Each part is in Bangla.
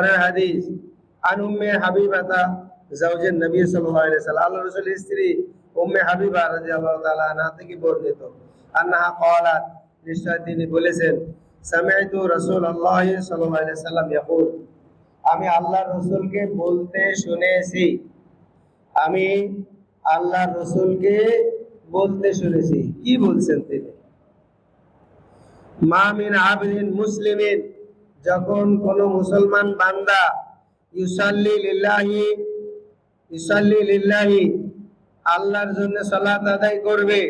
পরের হাদিস, আন হাবিবাতা জাওজের নবী সাল্লাল্লাহু আল্লাহ রাসূলের স্ত্রী উম্মে হাবিবা রাদিয়াল্লাহু তাআলা আনহা থেকে বর্ণিত। আন্নাহা ক্বালাত, নিশ্চয় তিনি বলেছেন, সামিআতু রাসূলুল্লাহ সাল্লাল্লাহু আলাইহি সাল্লাম ইয়াকুল আমি আল্লাহর রাসূলকে বলতে শুনেছি। আমি আল্লাহ রসুলকে বলতে শুনেছি। কি বলছেন তিনি? মামিন আবিদিন মুসলিমিন যখন কোন মুসলমান বান্দা ইউসাল্লি লিল্লাহি ইউসাল্লি লিল্লাহি, আল্লাহর জন্য সালাত আদায় করবে,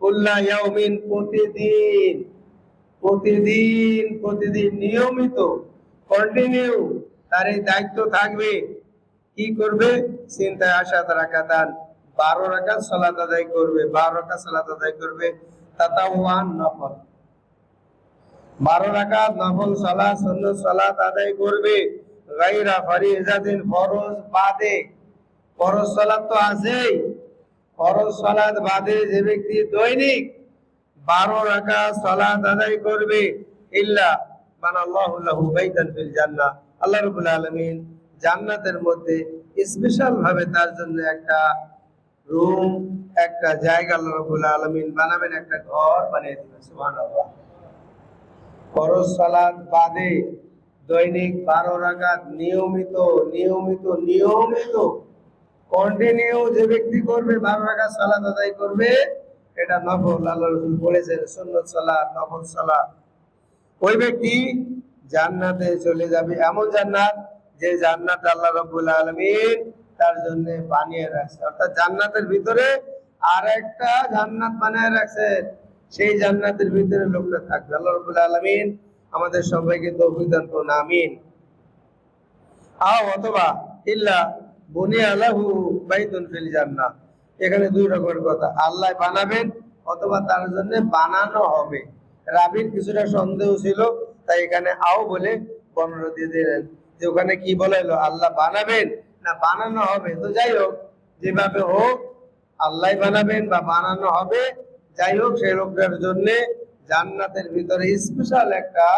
কুল্লা ইয়াউমিন, প্রতিদিন প্রতিদিন প্রতিদিন নিয়মিত কন্টিনিউ তার এই দায়িত্ব থাকবে। কি করবে? চিন্তায় আসা রাকাতান, বারো রাকাত সালাত আদায় করবে, বারো রাকাত সালাত আদায় করবে, তাতাওয়ান নফল। বারো রাকাত নফল সালাত, সুন্নত সালাত আদায় করবে। গাইরা ফারিজাতিন ফরজ বাদে। ফরজ সালাত তো আছেই। ফরজ সালাত বাদে যে ব্যক্তি দৈনিক বারো রাকাত সালাত আদায় করবে, ইল্লা বানাল্লাহু লাহু বাইতান ফিল জান্নাহ। আল্লাহ রাব্বুল আলামিন জান্নাতের মধ্যে স্পেশাল ভাবে তার জন্য একটা রুম একটা জায়গা আল্লাহ রাব্বুল আলামিন বানাবেন, একটা ঘর বানিয়ে দিবেন, সুবহানাল্লাহ। ফরজ সালাত বাদে দৈনিক বারো রাকাত নিয়মিত নিয়মিত নিয়মিত কন্টিনিউ যে ব্যক্তি করবে, বারো রাকাত সালাত আদায় করবে, এটা নফল। আল্লাহ রসুল বলেছেন, সুন্নত সালাত, নফল সালাত। ওই ব্যক্তি জান্নাতে চলে যাবে এমন জান্নাত যে জান্নাত আল্লাহ রব্বুল আলমিন তার জন্য বানিয়ে রাখছে। অর্থাৎ জান্নাতের ভিতরে আর একটা জান্নাত বানিয়ে রাখছে। সেই জান্নাতের ভিতরে লোকটা থাকবে। আল্লাহ রব্বুল আলমিন আমাদের সবাইকে তৌফিক দান করুন, আমিন। আও অথবা ইল্লা বনি আলাহু বাইতুন ফিল জান্নাহ। এখানে দুই রকমের কথা। আল্লাহ বানাবেন অথবা তার জন্য বানানো হবে। রাবির কিছুটা সন্দেহ ছিল, তাই এখানে আও বলে বর্ণনা দিয়ে দিলেন। যে ওখানে কি বলা হলো? আল্লাহ বানাবেন না বানানো হবে? তো যাই হোক, যেভাবে হোক, আল্লাহ বানাবেন বা বানানো হবে। যাই হোক, সেই লোকটার জন্য জান্নাতের ভিতরে স্পেশাল একটা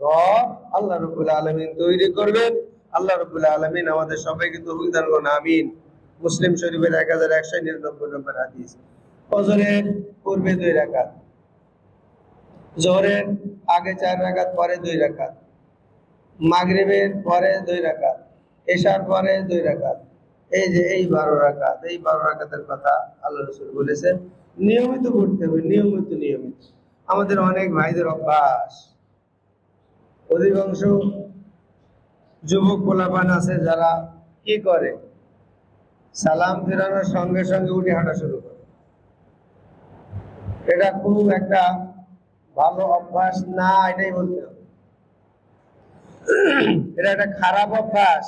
ঘর আল্লাহ রবুল আলমিন তৈরি করবেন। আল্লাহ রবুল আলমিন আমাদের সবাইকে তৌফিক দান করুন, আমিন। মুসলিম শরীফের এক হাজার একশো নিরানব্বই নম্বর হাদিস। ফজরের পূর্বে দুই রাকাত। জোহরের আগে চার রাকাত, পরে দুই রাকাত। মাগরিবের পরে দুই রাকাত। এশার পরে দুই রাকাত। এই যে এই বারো রাকাত, এই বারো রাকাতের কথা আল্লাহ রসুল বলেছেন নিয়মিত করতে হবে, নিয়মিত নিয়মিত। আমাদের অনেক ভাইদের অভ্যাস। অধিকাংশ যুবক পোলাপান আছে যারা কি করে? সালাম ফেরানোর সঙ্গে সঙ্গে উঠে হাঁটা শুরু করে। এটা খুব একটা ভালো অভ্যাস না, এটাই বলতে হবে। এটা একটা খারাপ অভ্যাস।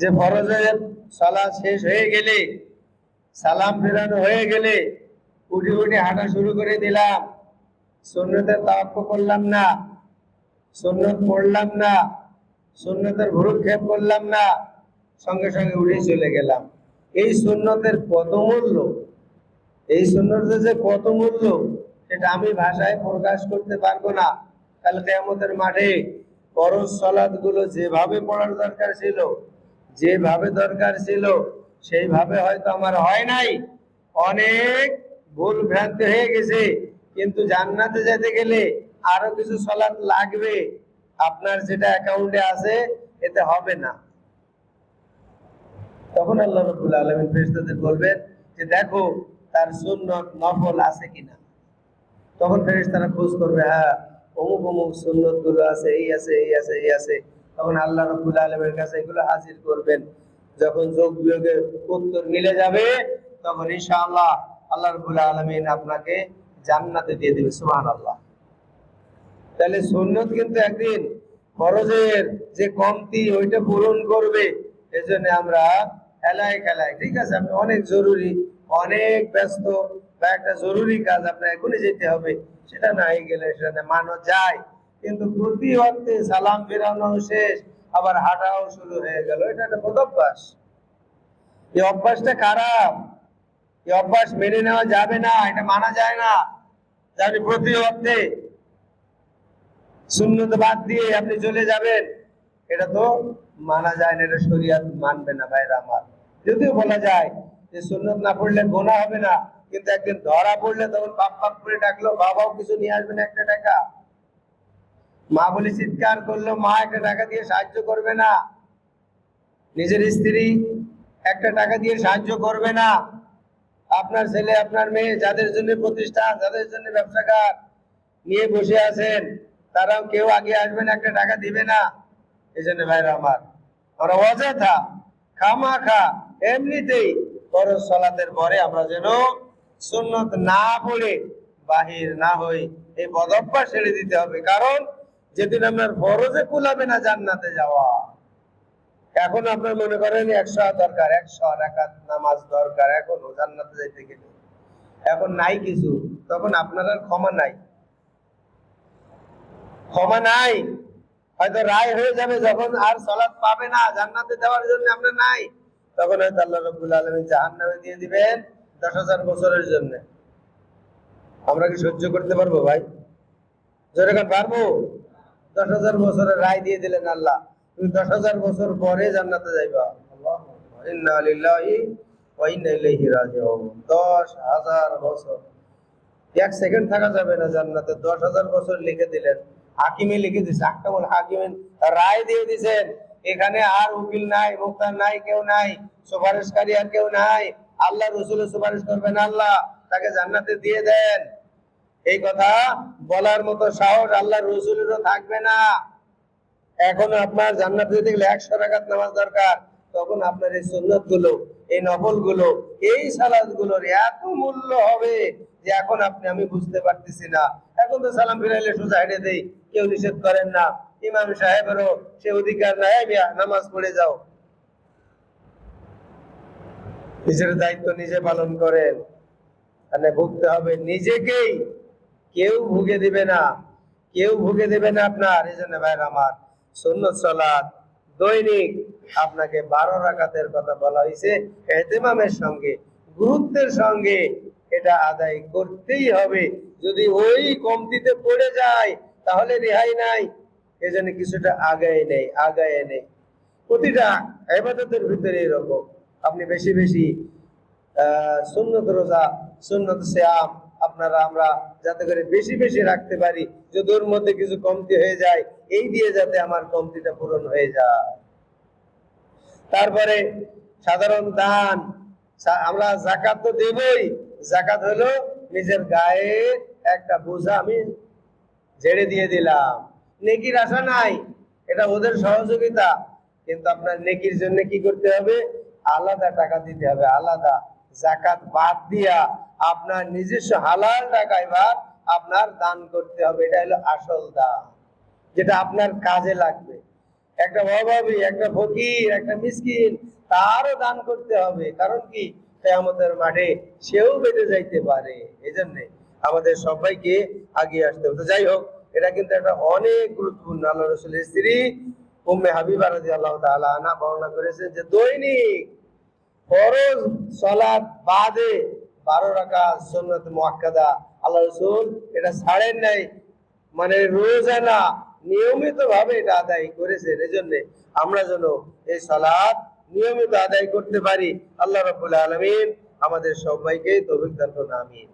যে ফরজের সালা শেষ হয়ে গেলে সালাম ফেরানো হয়ে গেলে উঠে উঠে হাঁটা শুরু করে দিলাম। সুন্নতের তাওয়াক্কু করলাম না, সুন্নত পড়লাম না, সুন্নতের ভুরুক্ষেপ করলাম না, সঙ্গে সঙ্গে উঠে চলে গেলাম। এই সুন্নতের কত মূল্য? এই সুন্নতের যে কত মূল্য, সেটা আমি ভাষায় প্রকাশ করতে পারব না। কাল কেয়ামতের মাঠে ফরজ সলাদগুলো যেভাবে পড়ার দরকার ছিল, যেভাবে দরকার ছিল সেইভাবে হয়তো আমার হয় নাই। অনেক ভুল ভ্রান্তি হয়ে গেছে। কিন্তু জান্নাতে যেতে গেলে আরও কিছু সলাদ লাগবে। আপনার যেটা অ্যাকাউন্টে আছে, এতে হবে না। তখন আল্লাহ রবুল আলমিন ফেরেশতাদের বলবেন যে, দেখো, তার সুন্নত নফল আছে কিনা? তখন ফেরেশতারা খোঁজ করবে হ্যাঁ অমুক অমুক সুন্নতগুলো আছে, এই আছে এই আছে এই আছে। তখন আল্লাহ রবুল আলমের কাছে এগুলো হাজির করবেন। যখন যোগ বিয়োগের উত্তর মিলে যাবে, তখন ইনশাআল্লাহ আল্লাহ রবুল আলমিন আপনাকে জান্নাতে দিয়ে দেবে সুহান আল্লাহ তাহলে সুন্নত কিন্তু একদিন খরচের যে কমতি ওইটা পূরণ করবে, এজন্য আমরা খেলায় খেলায় ঠিক আছে? আপনি অনেক জরুরি, অনেক ব্যস্ত বা একটা জরুরি কাজ আপনার এখনই যেতে হবে, সেটা নাই গেলে সেটা মানো যায়। কিন্তু প্রতি অর্থে সালাম ফেরানো শেষ আবার হাঁটাও শুরু হয়ে গেল। এটা একটা বদভ্যাস এই অভ্যাসটা খারাপ। এই অভ্যাস মেনে নেওয়া যাবে না, এটা মানা যায় না। যে আপনি প্রতি অর্থে। শূন্যত বাদ দিয়ে আপনি চলে যাবেন। এটা তো মানা যায় না, এটা শরিয়াত মানবে না ভাইরা আমার। যদিও বলা যায় যে সুন্নত না পড়লে গোনা হবে না, কিন্তু একদিন ধরা পড়লে তখন বাপ বাপ করে ডাকলো, বাবাও কিছু নিয়ে আসবে না একটা টাকা। মা বলে চিৎকার করল, মা একটা টাকা দিয়ে সাহায্য করবে না। নিজের স্ত্রী একটা টাকা দিয়ে সাহায্য করবে না। আপনার ছেলে, আপনার মেয়ে যাদের জন্য প্রতিষ্ঠান, যাদের জন্য ব্যবসাকার নিয়ে বসে আছেন, তারাও কেউ আগে আসবেন একটা টাকা দিবে না। এই জন্য ভাইরা আমার আমরা অযথা খামা খা এমনিতেই ফরজ সলাতের পরে আমরা যেন সুন্নত না পড়ে, বাহির না হই, এই বদভ্যাস ছেড়ে দিতে হবে। কারণ যেদিন আপনার ফরজে কুলাবে না জান্নাতে যাওয়া। এখন আপনার মনে করেন একশো দরকার, একশো রাকাত নামাজ দরকার, এখন জান্নাতে যাইতে গেলে। এখন নাই কিছু, তখন আপনার আর ক্ষমা নাই। ক্ষমা নাই, হয়তো রায় হয়ে যাবে যখন আর সলাৎ পাবে না, জান্নাতে দেওয়ার জন্য আপনার নাই। তখন হয়তো আল্লাহ রব্বুল আলমী জাহান নামে দিয়ে দিবেন দশ হাজার বছরের জন্য। আমরা কি সহ্য করতে পারব ভাই? যেরকম পারব দশ হাজার বছরের রায় দিয়ে দিলেন আল্লাহ। তুমি দশ হাজার বছর পরে জান্নাতে যাইবা। দশ হাজার বছর। থাকা যাবে না জান্নাতে। দশ হাজার বছর লিখে দিলেন। হাকিমে লিখে দিছে রায় দিয়ে দিছেন, এখানে আর উকিল নাই নাই, কেউ নাই আর কেউ নাই। আল্লাহ রসুল সুপারিশ করবেন আল্লাহ। তাকে জান্নাতে দিয়ে দেন। এই কথা বলার মতো সাহস আল্লাহ রসুলেরও থাকবে না। এখন আপনার জান্নাতে গেলে একশো রাকাত নামাজ দরকার, তখন আপনার এই সুন্নতগুলো এই নফলগুলো এই সালাদগুলোর এত মূল্য হবে যে এখন আপনি, আমি বুঝতে পারতেছি না। এখন তো সালাম ফিরাইলে সোজা হেঁটে দেই, কেউ নিষেধ করেন না। ইমাম সাহেবেরও সে অধিকার নাই, "এই নামাজ পড়ে যাও। নিজের দায়িত্ব নিজে পালন করেন। মানে ভুগতে হবে নিজেকেই। কেউ ভুগে দিবে না, কেউ ভুগে দেবে না আপনার। এই জন্য ভাইয়ের আমার সুন্নত সালাত দৈনিক আপনাকে বারো রাকাতের কথা বলা হয়েছে এহতেমামের সঙ্গে, গুরুত্বের সঙ্গে এটা আদায় করতেই হবে। যদি ওই কমতিতে পড়ে যায়, তাহলে রেহাই নাই। এজন্য কিছুটা আগায় নেই আগায় নেই। প্রতিটা এবাদতের ভিতরে এরকম। আপনি বেশি বেশি সুন্নত রোজা, সুন্নত শ্যাম আপনারা আমরা যাতে করে বেশি বেশি রাখতে পারি, যদি ওর মধ্যে কিছু কমতি হয়ে যায়, এই দিয়ে যাতে আমার কমতিটা পূরণ হয়ে যায়। তারপরে সাধারণ দান আমরা জাকাত তো দেবই। জাকাত হলো নিজের গায়ে একটা বোঝা আমি ঝেড়ে দিয়ে দিলাম। নেকির আশা নাই, এটা ওদের সহযোগিতা। কিন্তু আপনার নেকির জন্য কি করতে হবে? আলাদা টাকা দিতে হবে, আলাদা। জাকাত বাদ দিয়া আপনার নিজস্ব হালাল টাকা এবার আপনার দান করতে হবে। এটা হলো আসল দান, যেটা আপনার কাজে লাগবে। একটা অভাবী, একটা ফকির, একটা মিসকিন, তারও দান করতে হবে। কারণ কি? কেয়ামতের মাঠে সেও বেঁধে যাইতে পারে। এই জন্যে আমাদের সবাইকে আগিয়ে আসতে হবে। যাই হোক, এটা কিন্তু একটা অনেক গুরুত্বপূর্ণ। আল্লাহ রসুলের স্ত্রী উম্মে হাবিবা রাজি আল্লাহ তাআলা আনা বর্ণনা করেছেন যে দৈনিক ফরজ সালাত বাদে বারো রাখা সন্ন্যত মুআক্কাদা। আল্লাহ রসুল এটা ছাড়েন নাই। মানে রোজানা নিয়মিত ভাবে এটা আদায় করেছেন। এজন্য আমরা যেন এই সালাত নিয়মিত আদায় করতে পারি। আল্লাহ রাব্বুল আলমিন আমাদের সবাইকে তৌফিক দান আমিন।